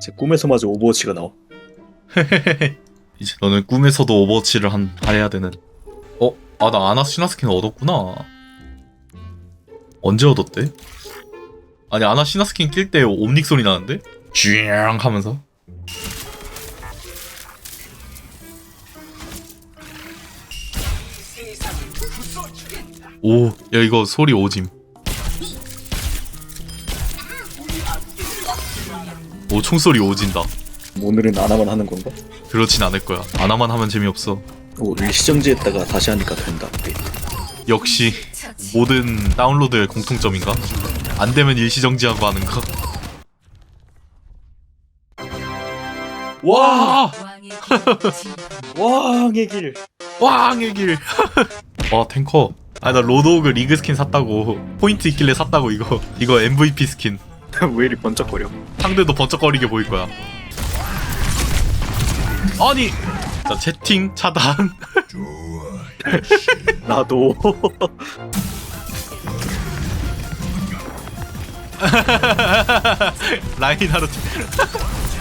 제 꿈에서마저 오버워치가 나와. 이제 너는 꿈에서도 오버워치를 한 해야 되는. 어? 아 나 아나 시나 스킨 얻었구나. 언제 얻었대? 아니 아나 시나 스킨 낄 때 옴닉 소리 나는데? 쥐앙 하면서. 오, 야 이거 소리 오짐. 오 총소리 오진다. 오늘은 아나만 하는 건가? 그렇진 않을 거야. 아나만 하면 재미없어. 오 일시정지했다가 다시 하니까 된다. 역시 모든 다운로드의 공통점인가? 안 되면 일시정지하고 하는 거. 와! 왕의 길. 왕의 길! 와, 탱커. 아, 나 로드오그 리그 스킨 샀다고. 포인트 있길래 샀다고, 이거. 이거 MVP 스킨. 왜 이리 번쩍거려? 상대도 번쩍거리게 보일 거야. 아니! 자, 채팅 차단. 나도. 라인하르트.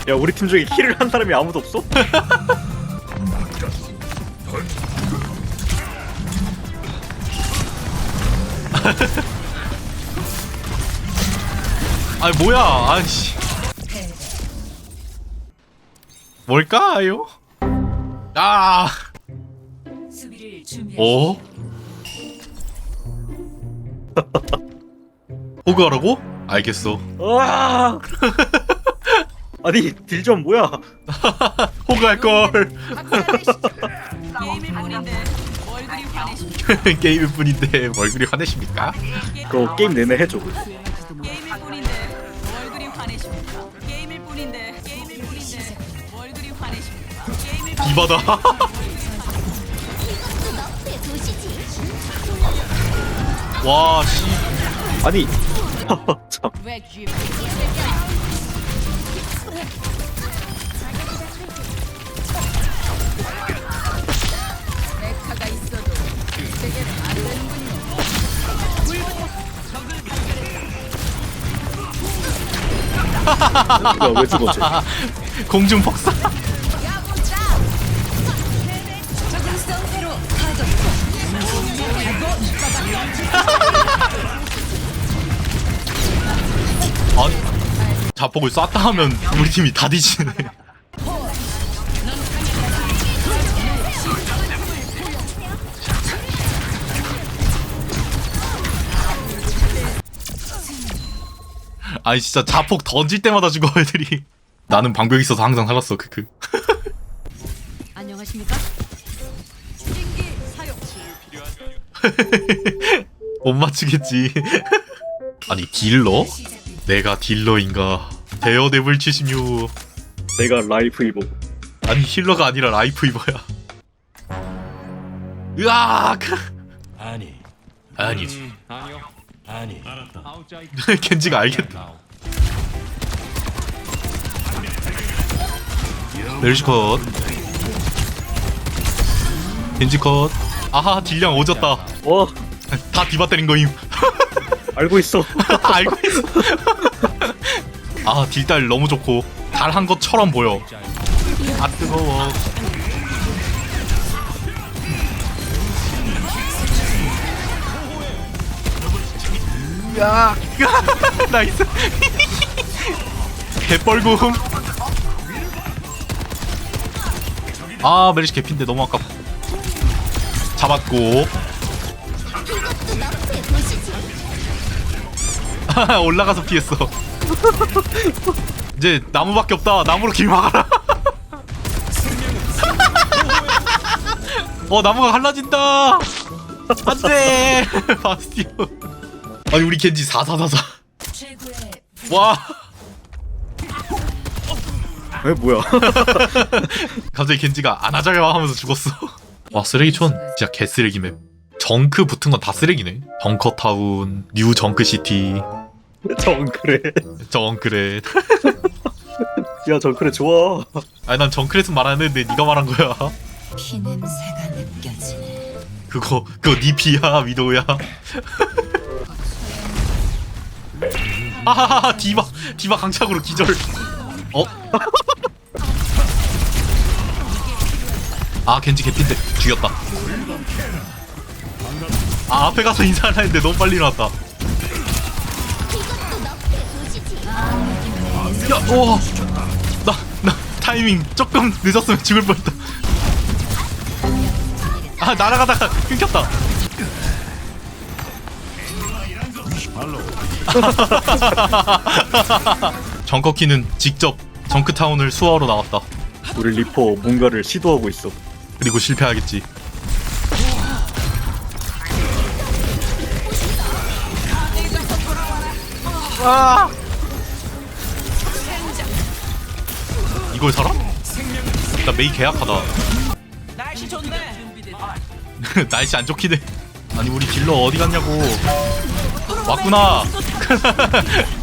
야 우리 팀 중에 킬을 한 사람이 아무도 없어? 아 뭐야 아씨 뭘까요? 아 수비를. 어? 호그하라고? 알겠어 와. 아니 딜점 뭐야? 호그할걸 게임일 뿐인데 얼굴이 화내십니까? 게임일 뿐인데 얼굴이 화내십니까? 그거 게임 내내 해줘. 게임일 디바다 와 씨 아니. 참. 왜 죽었지? 공중 폭사 자폭을 쐈다 하면 우리 팀이 다 뒤지네 아니 진짜 자폭 던질 때마다 죽어 애들이 나는 방벽 있어서 항상 살았어 크크 안녕하십니까? 신기 사용. 못 맞추겠지 아니 딜러? 내가 딜러인가 데어데블 76 내가 라이프 이보. 아니 힐러가 아니라 라이프 이버야. 으악 아니 아니지 아니요 아니. 알았다 켄지가 알겠다. 멜시컷. 켄지 컷. 아하 딜량 오졌다. 와다 디바 때린 거임. 알고 있어. 알고 있어 아 딜달 너무 좋고 달 한 것처럼 보여. 아 뜨거워. 야 나이스. 개뻘굼. 아 메리시 개핀데 너무 아깝 잡았고. 올라가서 피했어 이제 나무밖에 없다. 나무로 길 막아라. 어 나무가 갈라진다. 안돼. 바스티온 아니 우리 겐지 4444 최고의 와. 왜 뭐야? 갑자기 겐지가 안하자요 하면서 죽었어. 와 쓰레기촌. 진짜 개쓰레기 맵. 정크 붙은 건 다 쓰레기네. 벙커타운 뉴 정크시티 정크레. 정크렛 야 정크레 좋아. 아니 난 정크렛은 말안 했는데 네가 말한 거야 피 냄새가 느껴지네. 그거 그거 니 피야 위도우야 아하하 디바 디바 강착으로 기절 어? 아 겐지 개핀데 죽였다 아 앞에 가서 인사를 했는데 너무 빨리 일어났다 야, 오, 나, 나 타이밍 조금 늦었으면 죽을 뻔했다. 아, 날아가다가 끊겼다. 정커키는 직접 정크타운을 수하러 나왔다. 우리 리퍼 뭔가를 시도하고 있어. 그리고 실패하겠지. 아! 이걸 살아? 나 메이 계약하다. 날씨 좋네. 날씨 안 좋긴 해. 아니 우리 딜러 어디 갔냐고. 왔구나.